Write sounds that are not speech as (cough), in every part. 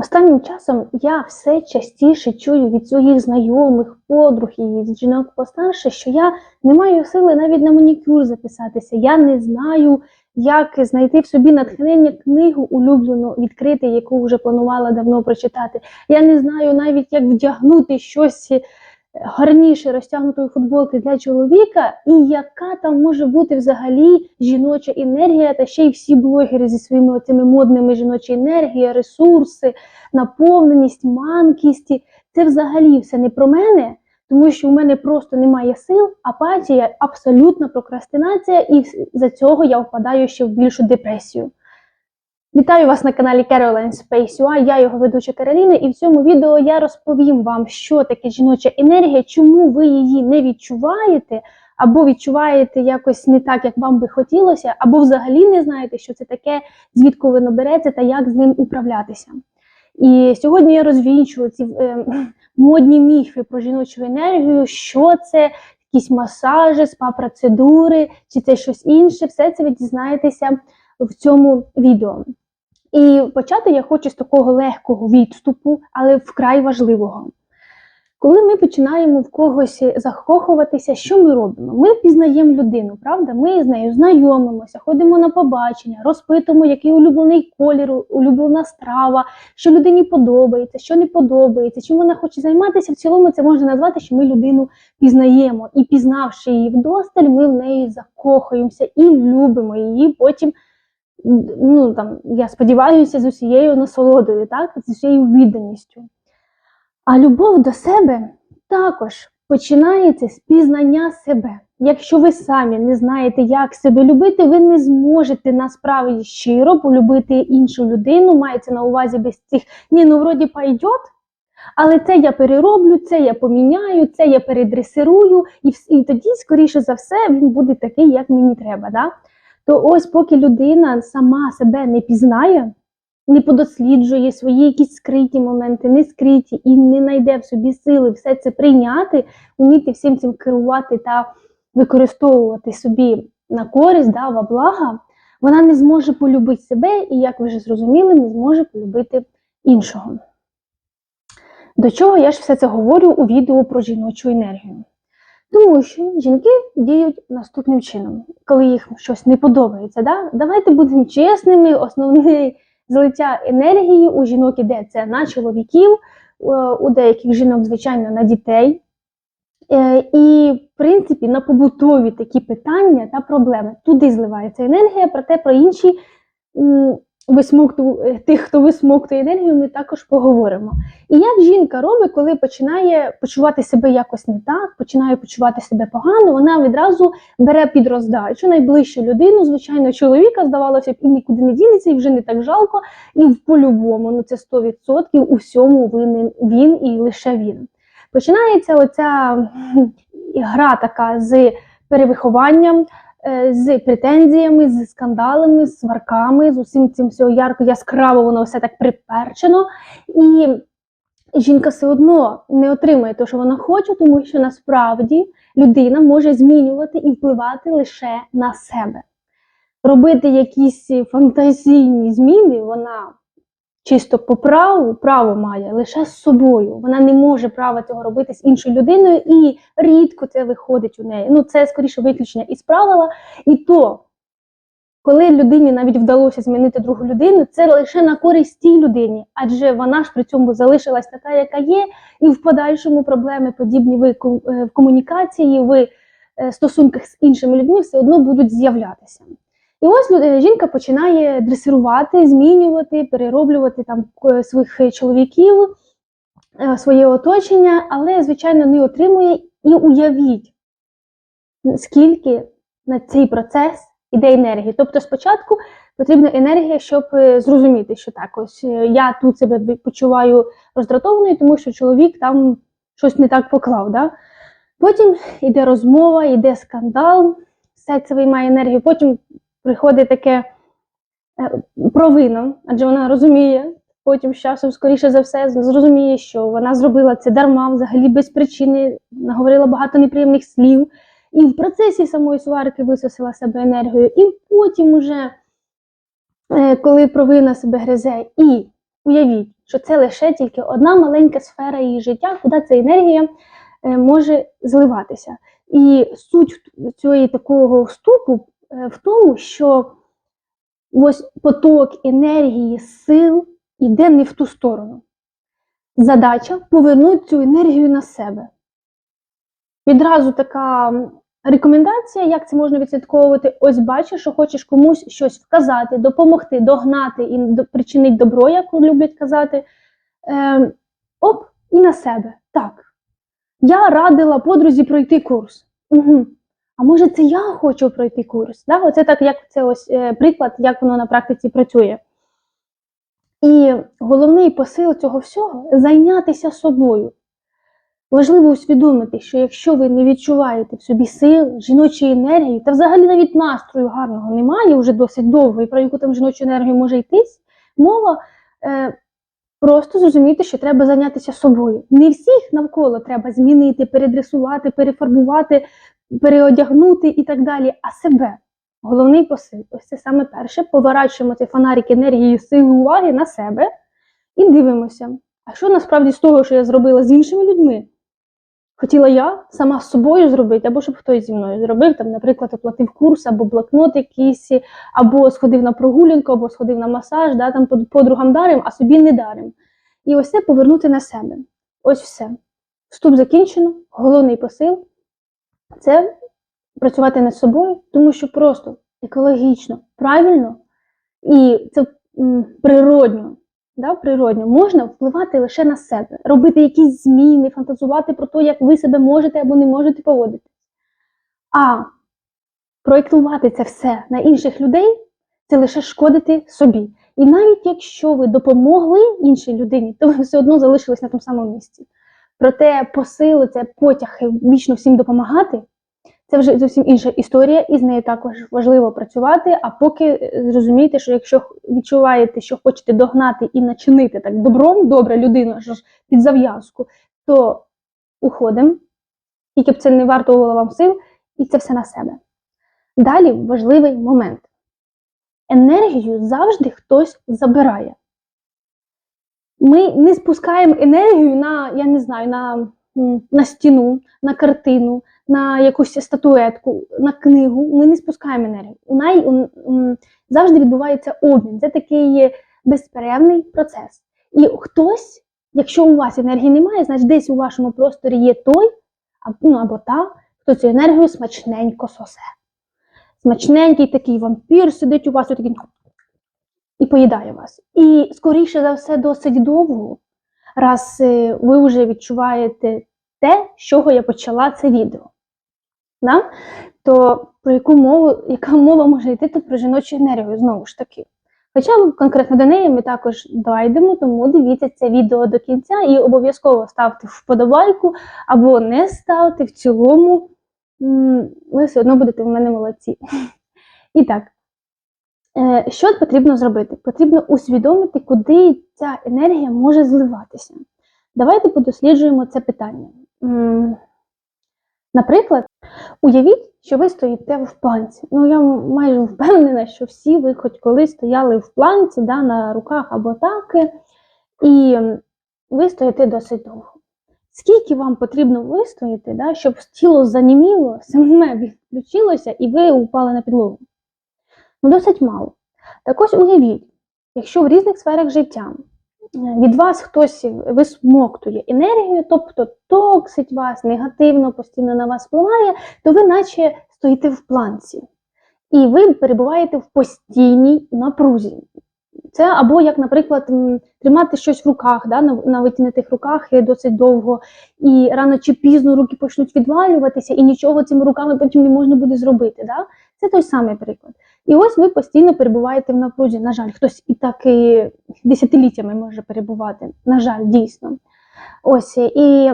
Останнім часом я все частіше чую від своїх знайомих, подруг і від жінок постарше, що я не маю сили навіть на манікюр записатися. Я не знаю, як знайти в собі натхнення книгу улюблену, відкрити, яку вже планувала давно прочитати. Я не знаю навіть, як вдягнути щось гарніше розтягнутої футболки для чоловіка, і яка там може бути взагалі жіноча енергія, та ще й всі блогери зі своїми цими модними жіночі енергії, ресурси, наповненість, манкість. Це взагалі все не про мене, тому що у мене просто немає сил, апатія, абсолютна прокрастинація, і за цього я впадаю ще в більшу депресію. Вітаю вас на каналі Caroline Space UI, я його ведуча Кароліна, і в цьому відео я розповім вам, що таке жіноча енергія, чому ви її не відчуваєте, або відчуваєте якось не так, як вам би хотілося, або взагалі не знаєте, що це таке, звідки воно береться та як з ним управлятися. І сьогодні я розвінчую ці е, модні міфи про жіночу енергію, що це, якісь масажі, спа-процедури, чи це щось інше. Все це ви дізнаєтеся в цьому відео. І почати я хочу з такого легкого відступу, але вкрай важливого. Коли ми починаємо в когось закохуватися, що ми робимо? Ми впізнаємо людину, правда? Ми з нею знайомимося, ходимо на побачення, розпитуємо, який улюблений колір, улюблена страва, що людині подобається, що не подобається, чим вона хоче займатися. В цілому це можна назвати, що ми людину пізнаємо. І пізнавши її вдосталь, ми в неї закохуємося і любимо її потім ну там я сподіваюся, з усією насолодою, так, з усією відданістю. А любов до себе також починається з пізнання себе. Якщо ви самі не знаєте, як себе любити, ви не зможете насправді щиро полюбити іншу людину, мається на увазі без цих ні, ну вроді пойдет, але це я перероблю, це я поміняю, це я передресирую, і, і тоді, скоріше за все, він буде такий, як мені треба. Да? То ось, поки людина сама себе не пізнає, не подосліджує свої якісь скриті моменти, не скриті, і не знайде в собі сили все це прийняти, вміти всім цим керувати та використовувати собі на користь, да, во блага, вона не зможе полюбити себе і, як ви вже зрозуміли, не зможе полюбити іншого. До чого я ж все це говорю у відео про жіночу енергію? Тому що жінки діють наступним чином, коли їх щось не подобається. Да? Давайте будемо чесними, основне (laughs) злиття енергії у жінок іде це на чоловіків, у деяких жінок, звичайно, на дітей. Е, І, в принципі, на побутові такі питання та проблеми. Туди зливається енергія, проте про інші висмокту, е, тих, хто висмоктує енергію, ми також поговоримо. І як жінка робить, коли починає почувати себе якось не так, починає почувати себе погано, вона відразу бере під роздачу найближчу людину, звичайно, чоловіка, здавалося б, і нікуди не дінеться, і вже не так жалко, і по-любому, ну це 100% у всьому винен він і лише він. Починається оця гра така з перевихованням. Е, з претензіями, з скандалами, з сварками, з усім цим всього ярко, яскраво, воно все так приперчено. І жінка все одно не отримує те, що вона хоче, тому що насправді людина може змінювати і впливати лише на себе. Робити якісь фантазійні зміни вона чисто по праву право має лише з собою. Вона не може права цього робити з іншою людиною, і рідко це виходить у неї. Ну, це скоріше виключення із правила. І то, коли людині навіть вдалося змінити другу людину, це лише на користь тій людині, адже вона ж при цьому залишилась така, яка є, і в подальшому проблеми подібні ви в е, комунікації, в е, стосунках з іншими людьми все одно будуть з'являтися. І ось е, жінка починає дресирувати, змінювати, перероблювати там своїх чоловіків, е, своє оточення, але, звичайно, не отримує і уявіть, скільки на цей процес іде енергії. Тобто, спочатку потрібна енергія, щоб е, зрозуміти, що так, ось я тут себе почуваю роздратованою, тому що чоловік там щось не так поклав. Да? Потім йде розмова, йде скандал, все це виймає енергію. Потім приходить таке е, провина, адже вона розуміє, потім з часом, скоріше за все, зрозуміє, що вона зробила це дарма, взагалі без причини, наговорила багато неприємних слів. І в процесі самої сварки висосила себе енергію. І потім, уже, е, коли провина себе гризе і уявіть, що це лише тільки одна маленька сфера її життя, куди ця енергія е, може зливатися. І суть цього такого вступу в тому, що ось поток енергії, сил іде не в ту сторону. Задача повернути цю енергію на себе. Відразу така рекомендація, як це можна відслідковувати. Ось бачиш, що хочеш комусь щось вказати, допомогти, догнати і причинити добро, як люблять казати. Ем, оп, і на себе. Так. Я радила подрузі пройти курс. Угу. А може, це я хочу пройти курс? Да? Оце так, як це ось е, приклад, як воно на практиці працює. І головний посил цього всього зайнятися собою. Важливо усвідомити, що якщо ви не відчуваєте в собі сил, жіночої енергії, та взагалі навіть настрою гарного немає вже досить довго, і про яку там жіночу енергію може йтись, мова е, просто зрозуміти, що треба зайнятися собою. Не всіх навколо треба змінити, передресувати, перефарбувати, переодягнути і так далі, а себе. Головний посил. Ось це саме перше. Поворачуємо цей фонарик енергії, сили уваги на себе і дивимося. А що насправді з того, що я зробила з іншими людьми? Хотіла я сама з собою зробити, або щоб хтось зі мною зробив, там, наприклад, оплатив курс, або блокнот якийсь, або сходив на прогулянку, або сходив на масаж, да, там подругам дарим, а собі не дарим. І ось це повернути на себе. Ось все. Вступ закінчено, головний посил це працювати над собою, тому що просто екологічно, правильно і це природньо. Да, природньо можна впливати лише на себе, робити якісь зміни, фантазувати про те, як ви себе можете або не можете поводити. А проєктувати це все на інших людей це лише шкодити собі. І навіть якщо ви допомогли іншій людині, то ви все одно залишились на тому самому місці. Проте посили, це потяг вічно всім допомагати, це вже зовсім інша історія, і з нею також важливо працювати. А поки е, зрозумійте, що якщо відчуваєте, що хочете догнати і начинити так добром, добра людина аж під зав'язку, то уходимо, тільки б це не вартувало вам сил, і це все на себе. Далі важливий момент. Енергію завжди хтось забирає. Ми не спускаємо енергію на, я не знаю, на, на стіну, на картину, на якусь статуетку, на книгу. Ми не спускаємо енергію. У неї завжди відбувається обмін. Це такий безперервний процес. І хтось, якщо у вас енергії немає, значить десь у вашому просторі є той, ну, або та, хто цю енергію смачненько сосе. Смачненький такий вампір сидить у вас отакий і поїдає вас. І скоріше за все, досить довго, раз е, ви вже відчуваєте те, з чого я почала це відео. Да? То про яку мову, яка мова може йти тут про жіночу енергію, знову ж таки. Хоча конкретно до неї ми також дойдемо, тому дивіться це відео до кінця і обов'язково ставте вподобайку або не ставте в цілому. Ви все одно будете в мене молодці. (laughs) І так, Що потрібно зробити? Потрібно усвідомити, куди ця енергія може зливатися. Давайте подосліджуємо це питання. Наприклад, уявіть, що ви стоїте в планці. Ну, я майже впевнена, що всі ви хоч колись стояли в планці, да, на руках або так, і ви стоїте досить довго. Скільки вам потрібно вистояти, да, щоб тіло заніміло, саме (laughs) відключилося, і ви упали на підлогу? Ну, досить мало. Так ось уявіть, якщо в різних сферах життя е, від вас хтось висмоктує енергію, тобто токсить вас, негативно постійно на вас впливає, то ви наче стоїте в планці. І ви перебуваєте в постійній напрузі. Це або, як, наприклад, тримати щось в руках, да, на, витягнутих руках е, досить довго, і рано чи пізно руки почнуть відвалюватися, і нічого цими руками потім не можна буде зробити. Да? Це той самий приклад. І ось ви постійно перебуваєте в напрузі. На жаль, хтось і так і десятиліттями може перебувати. На жаль, дійсно. Ось і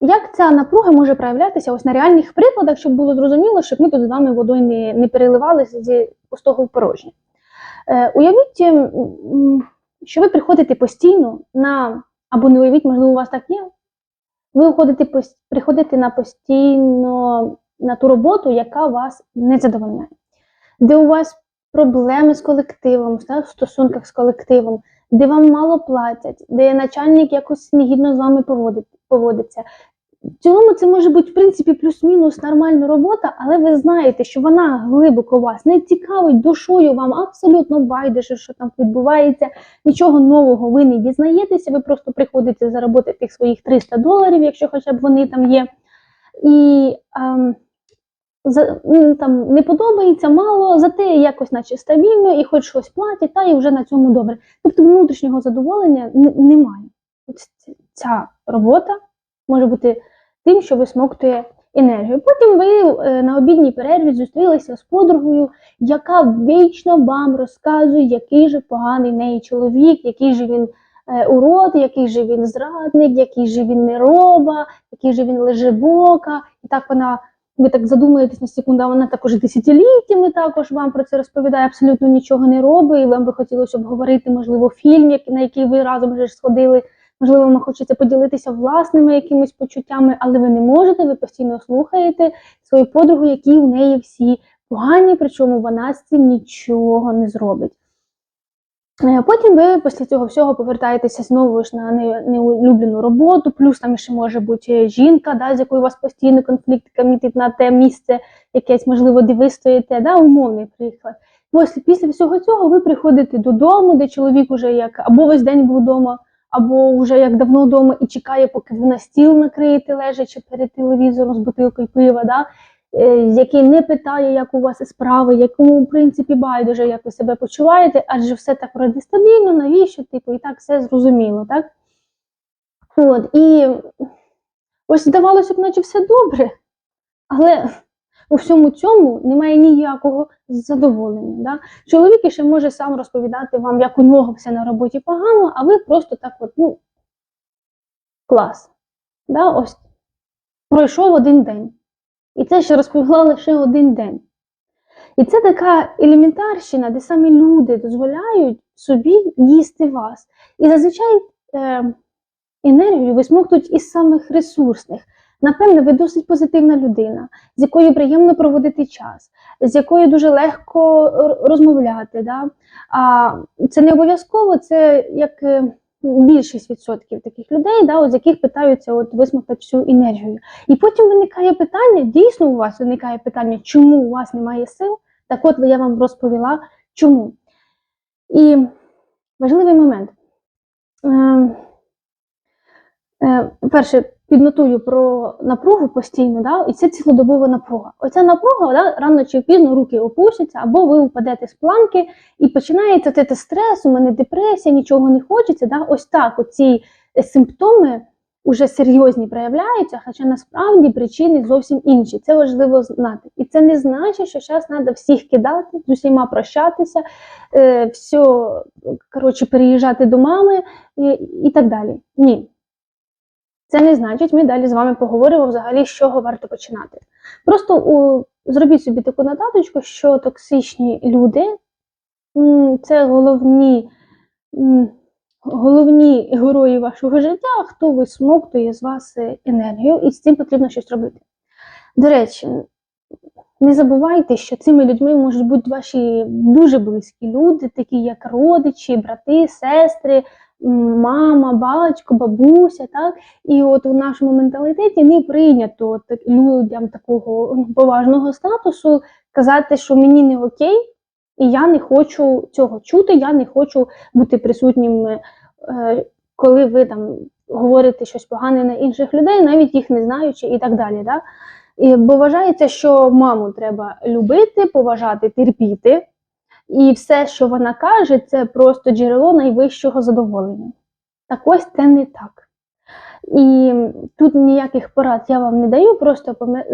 як ця напруга може проявлятися ось на реальних прикладах, щоб було зрозуміло, щоб ми тут з вами водою не, не переливалися зі пустого в порожнє. Е, уявіть, м, м, що ви приходите постійно на, або не уявіть, можливо, у вас так є. Ви приходите на постійно на ту роботу, яка вас не задовольняє де у вас проблеми з колективом, в стосунках з колективом, де вам мало платять, де начальник якось негідно з вами поводиться. В цілому це може бути, в принципі, плюс-мінус нормальна робота, але ви знаєте, що вона глибоко вас не цікавить душою, вам абсолютно байдуже, що там відбувається, нічого нового ви не дізнаєтеся, ви просто приходите заробити тих своїх 300 доларів, якщо хоча б вони там є. І ем, за, там не подобається мало, зате якось наче стабільно і хоч щось платять, та і вже на цьому добре. Тобто внутрішнього задоволення немає. Ця робота може бути тим, що висмоктує енергію. Потім ви е, на обідній перерві зустрілися з подругою, яка вічно вам розказує, який же поганий неї чоловік, який же він е, урод, який же він зрадник, який же він нероба, який же він лежебока. І так вона ви так задумаєтесь на секунду, а вона також десятиліттями також вам про це розповідає, абсолютно нічого не робить. І вам би хотілося обговорити, можливо, фільм, на який ви разом вже сходили. Можливо, вам хочеться поділитися власними якимись почуттями, але ви не можете, ви постійно слухаєте свою подругу, які у неї всі погані, причому вона з цим нічого не зробить. Е, Потім ви після цього всього повертаєтеся знову ж на неулюблену роботу, плюс там ще може бути жінка, да, з якою у вас постійно конфлікт комітет на те місце, якесь, можливо, де ви стоїте, да, умовний приклад. Ось після всього цього ви приходите додому, де чоловік уже як або весь день був вдома, або вже як давно вдома і чекає, поки ви на стіл накриєте, лежачи перед телевізором з бутилкою пива, да, е, який не питає, як у вас справи, якому в принципі байдуже, як ви себе почуваєте, адже все так вроде стабільно, навіщо? Типу, і так все зрозуміло, так? От, і ось здавалося б, наче все добре, але у всьому цьому немає ніякого задоволення. Да? Чоловік ще може сам розповідати вам, як у нього все на роботі погано, а ви просто так от, ну, клас. Да? Ось пройшов один день. І це ще розповіла лише один день. І це така елементарщина, де самі люди дозволяють собі їсти вас. І зазвичай е, енергію висмоктують із самих ресурсних. Напевне, ви досить позитивна людина, з якою приємно проводити час, з якою дуже легко розмовляти. Да? А це не обов'язково, це як е, більшість відсотків таких людей, да, з яких питаються от висмоктати всю енергію. І потім виникає питання, дійсно у вас виникає питання, чому у вас немає сил. Так от я вам розповіла, чому. І важливий момент. Е, е, Перше, піднотую про напругу постійно, да, і це цілодобова напруга. Оця напруга да, рано чи пізно руки опустяться, або ви впадете з планки і починається те стрес, у мене депресія, нічого не хочеться. Да, ось так оці симптоми вже серйозні проявляються, хоча насправді причини зовсім інші. Це важливо знати. І це не значить, що зараз треба всіх кидати, з усіма прощатися, е, все, коротше, переїжджати до мами і, і так далі. Ні. Це не значить, ми далі з вами поговоримо взагалі, з чого варто починати. Просто у, зробіть собі таку нотаточку, що токсичні люди це головні, головні герої вашого життя, хто висмоктує з вас е, енергію, і з цим потрібно щось робити. До речі, не забувайте, що цими людьми можуть бути ваші дуже близькі люди, такі як родичі, брати, сестри, мама, батько, бабуся. Так? І от у нашому менталітеті не прийнято людям такого поважного статусу казати, що мені не окей, і я не хочу цього чути, я не хочу бути присутнім, е, коли ви там говорите щось погане на інших людей, навіть їх не знаючи, і так далі. Да? Бо вважається, що маму треба любити, поважати, терпіти, і все, що вона каже, це просто джерело найвищого задоволення. Так ось це не так. І тут ніяких порад я вам не даю, просто е,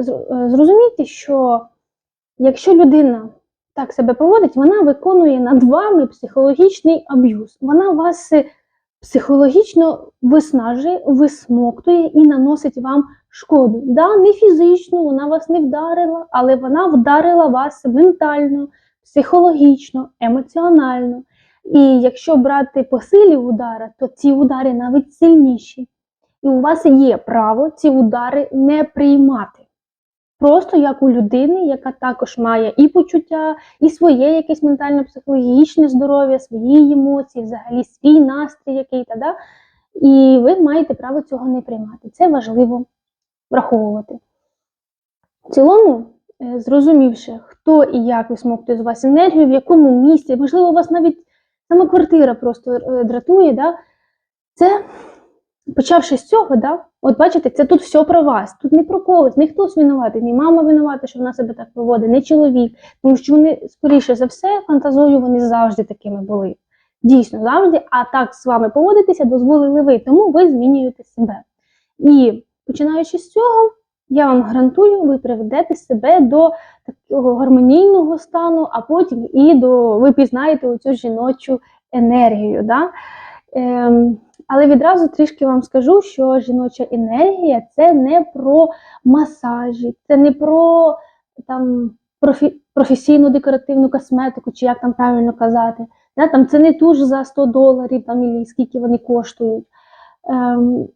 зрозумійте, що якщо людина так себе поводить, вона виконує над вами психологічний аб'юз. Вона вас е, психологічно виснажує, висмоктує і наносить вам шкоду. Да, не фізично, вона вас не вдарила, але вона вдарила вас ментально, психологічно, емоціонально. І якщо брати по силі удара, то ці удари навіть сильніші. І у вас є право ці удари не приймати. Просто як у людини, яка також має і почуття, і своє якесь ментально-психологічне здоров'я, свої емоції, взагалі свій настрій, який та да? і ви маєте право цього не приймати. Це важливо враховувати. В цілому, е, зрозумівши, хто і як висмоктує з вас енергію, в якому місці, можливо, у вас навіть сама квартира просто е, дратує, да? це почавши з цього, да, от бачите, це тут все про вас, тут не про когось, не хтось винуватий, ні мама винувата, що вона себе так поводить, не чоловік, тому що вони, скоріше за все, фантазою вони завжди такими були. Дійсно, завжди, а так з вами поводитися дозволили ви, тому ви змінюєте себе. І починаючи з цього, я вам гарантую, ви приведете себе до такого гармонійного стану, а потім і до ви пізнаєте оцю жіночу енергію. Да? Ем, але відразу трішки вам скажу, що жіноча енергія це не про масажі, це не про там, профі, професійну декоративну косметику, чи як там правильно казати. Да? Там, це не туш за 100 доларів, там, і скільки вони коштують. Ем,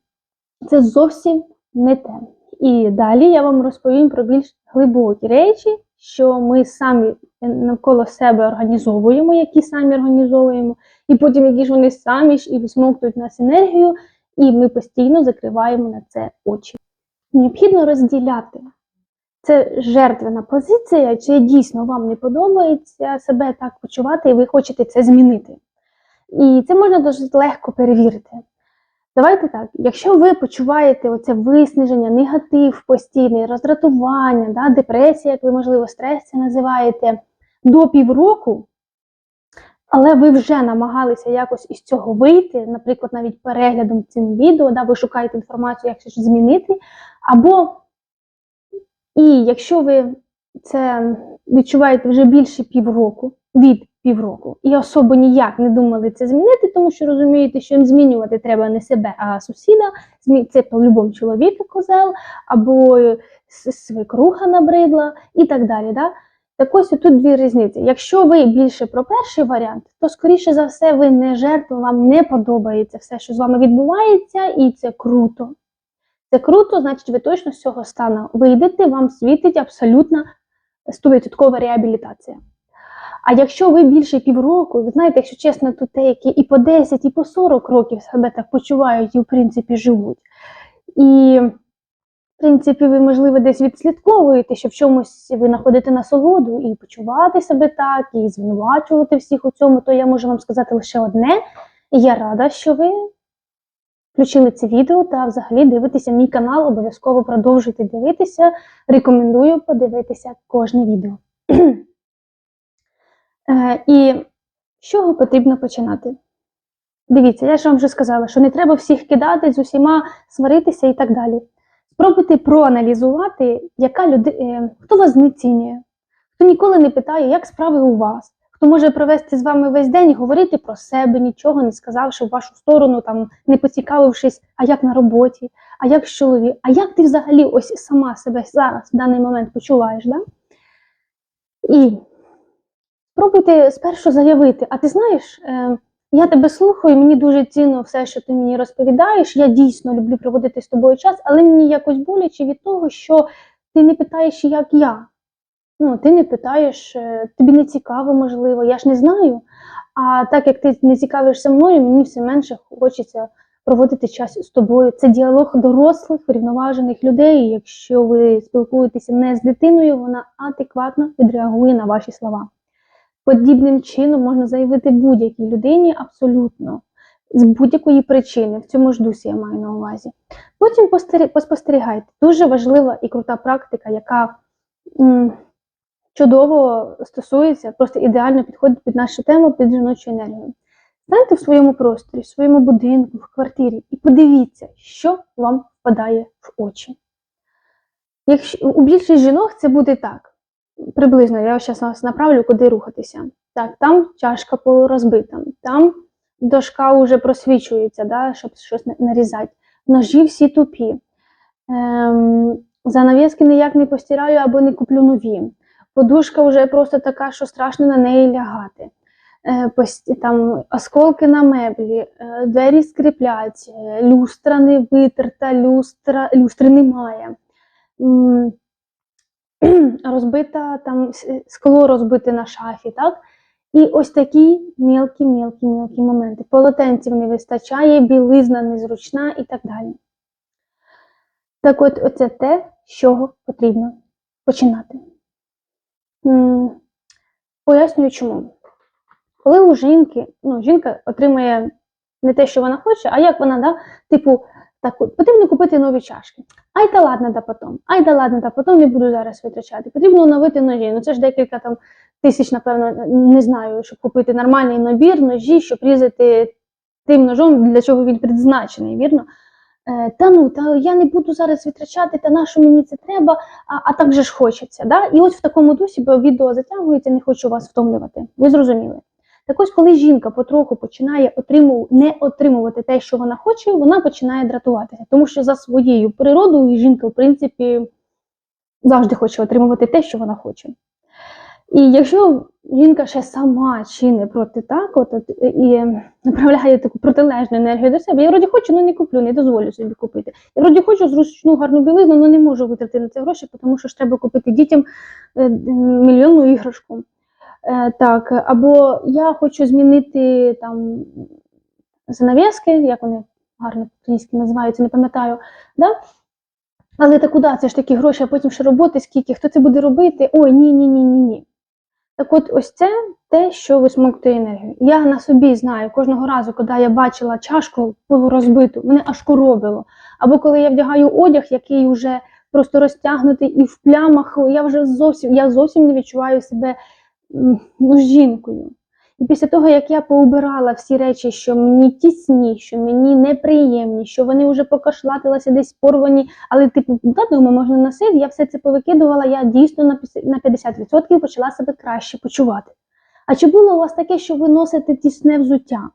це зовсім не те. І далі я вам розповім про більш глибокі речі, що ми самі навколо себе організовуємо, які самі організовуємо, і потім які ж вони самі ж і висмоктують нас енергію, і ми постійно закриваємо на це очі. Необхідно розділяти. Це жертвена позиція, чи дійсно вам не подобається себе так почувати, і ви хочете це змінити. І це можна досить легко перевірити. Давайте так, якщо ви почуваєте оце виснаження, негатив постійний, роздратування, да, депресія, як ви, можливо, стрес це називаєте, до півроку, але ви вже намагалися якось із цього вийти, наприклад, навіть переглядом цим відео, да, ви шукаєте інформацію, як щось змінити. Або, і якщо ви це відчуваєте вже більше півроку, від півроку, і особо ніяк не думали це змінити, тому що розумієте, що їм змінювати треба не себе, а сусіда. Це по-любому чоловіка козел, або свекруха набридла і так далі. Да? Так ось тут дві різниці. Якщо ви більше про перший варіант, то скоріше за все ви не жертва, вам не подобається все, що з вами відбувається, і це круто. Це круто, значить, ви точно з цього стану вийдете, вам світить абсолютно 100% реабілітація. А якщо ви більше півроку, ви знаєте, якщо чесно, тут деякі і по 10, і по 40 років себе так почувають і в принципі живуть. І в принципі, ви, можливо, десь відслідковуєте, що в чомусь ви знаходите насолоду і почувати себе так, і звинувачувати всіх у цьому, то я можу вам сказати лише одне. Я рада, що ви включили це відео та взагалі дивитеся мій канал, обов'язково продовжуйте дивитися. Рекомендую подивитися кожне відео. (clears throat) Е, І з чого потрібно починати? Дивіться, я ж вам вже сказала, що не треба всіх кидати з усіма сваритися і так далі. Спробуйте проаналізувати, яка людина, хто вас знецінює, хто ніколи не питає, як справи у вас, хто може провести з вами весь день і говорити про себе, нічого не сказавши в вашу сторону, там, не поцікавившись, а як на роботі, а як з чоловік, а як ти взагалі ось сама себе зараз в даний момент почуваєш. Да? І спробуйте спершу заявити, а ти знаєш, е, я тебе слухаю, мені дуже цінно все, що ти мені розповідаєш. Я дійсно люблю проводити з тобою час, але мені якось боляче від того, що ти не питаєш, як я. Ну, Ти не питаєш, е, тобі не цікаво, можливо, я ж не знаю. А так як ти не цікавишся мною, мені все менше хочеться проводити час з тобою. Це діалог дорослих, врівноважених людей. Якщо ви спілкуєтеся не з дитиною, вона адекватно відреагує на ваші слова. Подібним чином можна заявити будь-якій людині абсолютно з будь-якої причини. В цьому ж дусі я маю на увазі. Потім поспостерігайте. Дуже важлива і крута практика, яка м, чудово стосується, просто ідеально підходить під нашу тему, під жіночу енергію. Станьте в своєму просторі, в своєму будинку, в квартирі і подивіться, що вам впадає в очі. Якщо у більшість жінок це буде так. Приблизно, я зараз вас направлю, куди рухатися. Так, там чашка полурозбита, там дошка вже просвічується, да, щоб щось нарізати. Ножі всі тупі. Ем, Занавіски ніяк не постираю або не куплю нові. Подушка вже просто така, що страшно на неї лягати. Е, там Осколки на меблі, е, двері скріплять, люстра не витерта, люстра, люстри немає (clears throat) розбита там скло розбите на шафі, так? І ось такі мілкі, мілкі, мілкі моменти. Полотенців не вистачає, білизна незручна і так далі. Так от, оце те, з чого потрібно починати. Пояснюю чому. Коли у жінки, ну, жінка отримує не те, що вона хоче, а як вона, да, типу, так от, потрібно купити нові чашки. Ай та ладно, та потом. Ай да ладно, та потом не буду зараз витрачати. Потрібно оновити ножі. Ну це ж декілька там тисяч, напевно, не знаю, щоб купити нормальний набір, ножі, щоб різати тим ножом, для чого він призначений, вірно? Е, та ну, та я не буду зараз витрачати, та на що мені це треба, а, а так же ж хочеться. Да? І ось в такому дусі, відео затягується, не хочу вас втомлювати. Ви зрозуміли. Так ось, коли жінка потроху починає отриму... не отримувати те, що вона хоче, вона починає дратуватися. Тому що за своєю природою жінка, в принципі, завжди хоче отримувати те, що вона хоче. І якщо жінка ще сама чинить проти так, от, от, і направляє таку протилежну енергію до себе, я вроді хочу, але не куплю, не дозволю собі купити. Я вроді хочу зручну гарну білизну, але не можу витратити на це гроші, тому що ж треба купити дітям е, мільйонну іграшку. Е, так, або я хочу змінити там занавіски, як вони гарно по-українськи називаються, не пам'ятаю. Да? Але та куди це ж такі гроші, а потім ще роботи скільки, хто це буде робити? Ой, ні, ні, ні, ні, ні. Так от, ось це те, що висмоктує енергію. Я на собі знаю кожного разу, коли я бачила чашку полурозбиту, мене аж коробило. Або коли я вдягаю одяг, який вже просто розтягнутий і в плямах, я вже зовсім я зовсім не відчуваю себе ну, жінкою. І після того, як я поубирала всі речі, що мені тісні, що мені неприємні, що вони вже покашлатилися, десь порвані, але типу додому можна носити, я все це повикидувала, я дійсно на 50% почала себе краще почувати. А чи було у вас таке, що ви носите тісне взуття?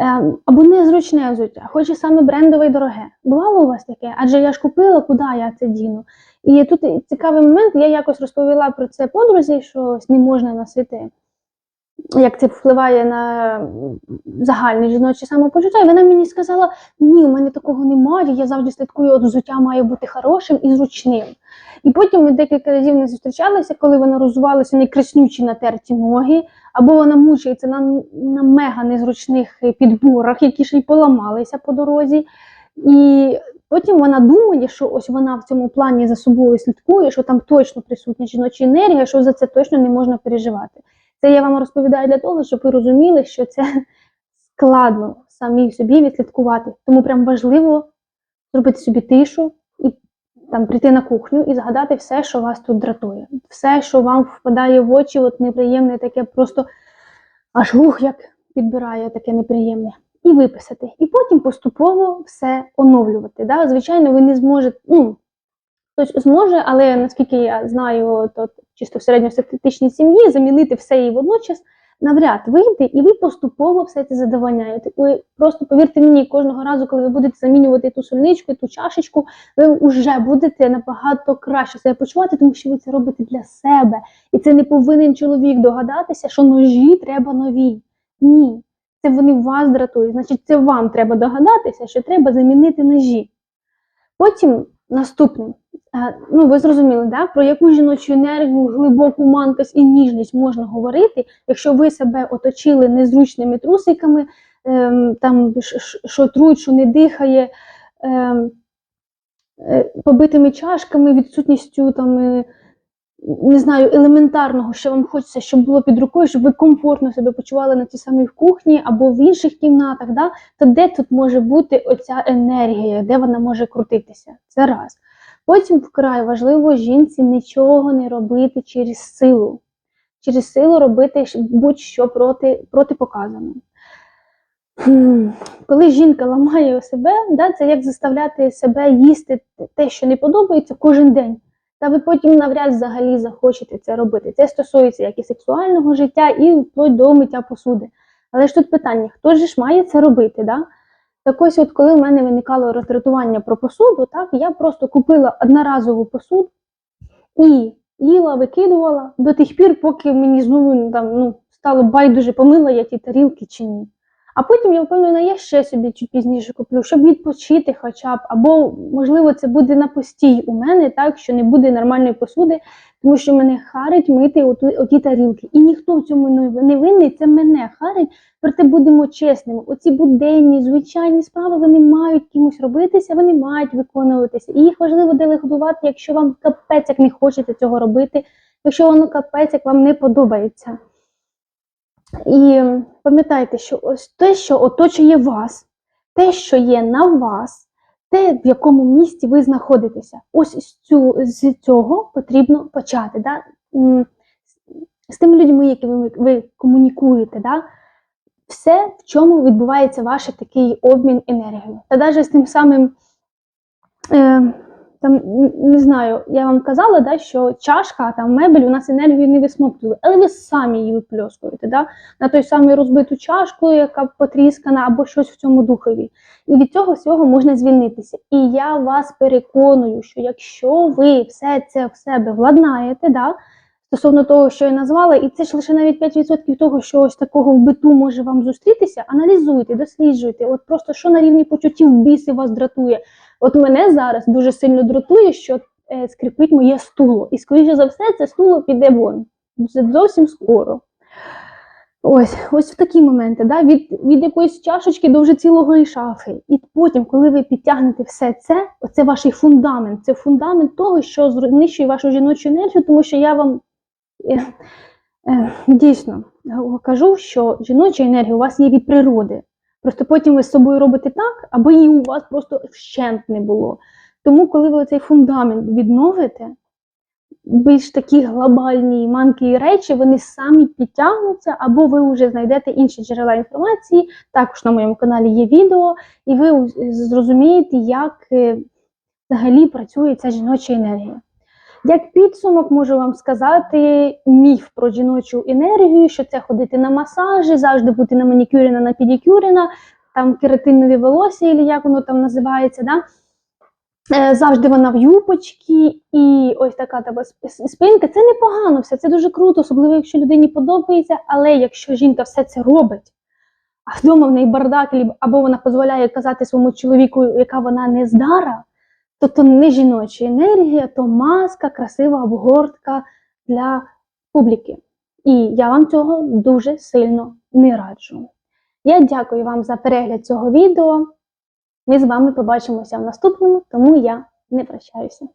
Ем, або незручне взуття, хоч і саме брендове і дороге. Бувало у вас таке? Адже я ж купила, куди я це діну? І тут цікавий момент, я якось розповіла про це подрузі, що не можна носити як це впливає на загальне жіноче самопочуття. І вона мені сказала: ні, у мене такого немає, я завжди слідкую, от взуття має бути хорошим і зручним. І потім ми декілька разів не зустрічалися, коли вона розувалася найкраснючі натерті ноги, або вона мучається на, на мега незручних підборах, які ще й поламалися по дорозі. І потім вона думає, що ось вона в цьому плані за собою слідкує, що там точно присутня жіноча енергія, що за це точно не можна переживати. Це я вам розповідаю для того, щоб ви розуміли, що це складно самі собі відслідкувати. Тому прям важливо зробити собі тишу і там прийти на кухню і згадати все, що вас тут дратує. Все, що вам впадає в очі, от неприємне, таке просто аж ух, як підбирає таке неприємне. І виписати. І потім поступово все оновлювати. Да? Звичайно, ви не зможете. ну, Хтось зможе, але наскільки я знаю, то чисто середньостатистичній сім'ї замінити все і водночас навряд вийде, і ви поступово все це задовольняєте. Ви просто повірте мені, кожного разу, коли ви будете замінювати ту сольничку, ту чашечку, ви вже будете набагато краще себе почувати, тому що ви це робите для себе. І це не повинен чоловік догадатися, що ножі треба нові. Ні, це вони вас дратують. Значить, це вам треба догадатися, що треба замінити ножі. Потім наступним. Е, Ну, ви зрозуміли, да? про яку жіночу енергію, глибоку манкость і ніжність можна говорити, якщо ви себе оточили незручними трусиками, ем, там, що труть, що не дихає, ем, е, побитими чашками, відсутністю там, е, не знаю, елементарного, що вам хочеться, щоб було під рукою, щоб ви комфортно себе почували на тій самій кухні або в інших кімнатах, да? то де тут може бути оця енергія, де вона може крутитися? Це раз. Потім вкрай важливо жінці нічого не робити через силу. Через силу робити будь-що проти. Хм, Коли жінка ламає себе, да, це як заставляти себе їсти те, що не подобається кожен день. Та ви потім навряд взагалі захочете це робити. Це стосується як і сексуального життя, і вплоть до миття посуди. Але ж тут питання: хто ж має це робити? Да? Так ось, от коли в мене виникало роздратування про посуду, так я просто купила одноразову посуду і їла, викидувала до тих пір, поки мені знову там, ну, стало байдуже, помила я ті тарілки чи ні. А потім я впевнена, я ще собі чуть пізніше куплю, щоб відпочити хоча б, або, можливо, це буде на постій у мене, так, що не буде нормальної посуди, тому що мене харить мити оті тарілки. І ніхто в цьому не- винний, це мене харить. Проте будемо чесними. Оці буденні, звичайні справи вони мають кимось робитися, вони мають виконуватися. І їх важливо делегувати, якщо вам капець як не хочеться цього робити, якщо воно капець як вам не подобається. І пам'ятайте, що ось те, що оточує вас, те, що є на вас, те, в якому місці ви знаходитеся, ось з, цю, з цього потрібно почати. Да? З тими людьми, якими ви, комунікуєте, да? все, в чому відбувається ваш такий обмін енергією. Та навіть з тим самим, е, там, не знаю, я вам казала, да, що чашка, там мебель у нас енергію не висмоктує, але ви самі її випльоскуєте. Да? На той самий розбиту чашку, яка потріскана, або щось в цьому духові. І від цього всього можна звільнитися. І я вас переконую, що якщо ви все це в себе владнаєте, да, стосовно того, що я назвала, і це ж лише навіть 5% того, що ось такого в биту може вам зустрітися, аналізуйте, досліджуйте. От просто що на рівні почуттів біси вас дратує. От мене зараз дуже сильно дратує, що е, скрипить моє стуло. І, скоріше за все, це стуло піде вон. Це зовсім скоро. Ось, ось в такі моменти, да? від, від якоїсь чашечки до вже цілої шафи. І потім, коли ви підтягнете все це, оце ваш фундамент, це фундамент того, що знищує вашу жіночу енергію, тому що я вам дійсно кажу, що жіноча енергія у вас є від природи. Просто потім ви з собою робите так, аби її у вас просто вщент не було. Тому, коли ви цей фундамент відновите, більш такі глобальні манкі речі, вони самі підтягнуться, або ви вже знайдете інші джерела інформації. Також на моєму каналі є відео, і ви зрозумієте, як е, взагалі працює ця жіноча енергія. Як підсумок можу вам сказати міф про жіночу енергію, що це ходити на масажі, завжди бути на манікюрена, на педикюрена, там кератинові волосся, або як воно там називається. Да? Е, Завжди вона в юпочці і ось така тебе спинка. Це непогано все, це дуже круто, особливо якщо людині подобається. Але якщо жінка все це робить, а вдома в неї бардак, або вона дозволяє казати своєму чоловіку, яка вона не здара, то то не жіноча енергія, то маска, красива обгортка для публіки. І я вам цього дуже сильно не раджу. Я дякую вам за перегляд цього відео. Ми з вами побачимося в наступному, тому я не прощаюся.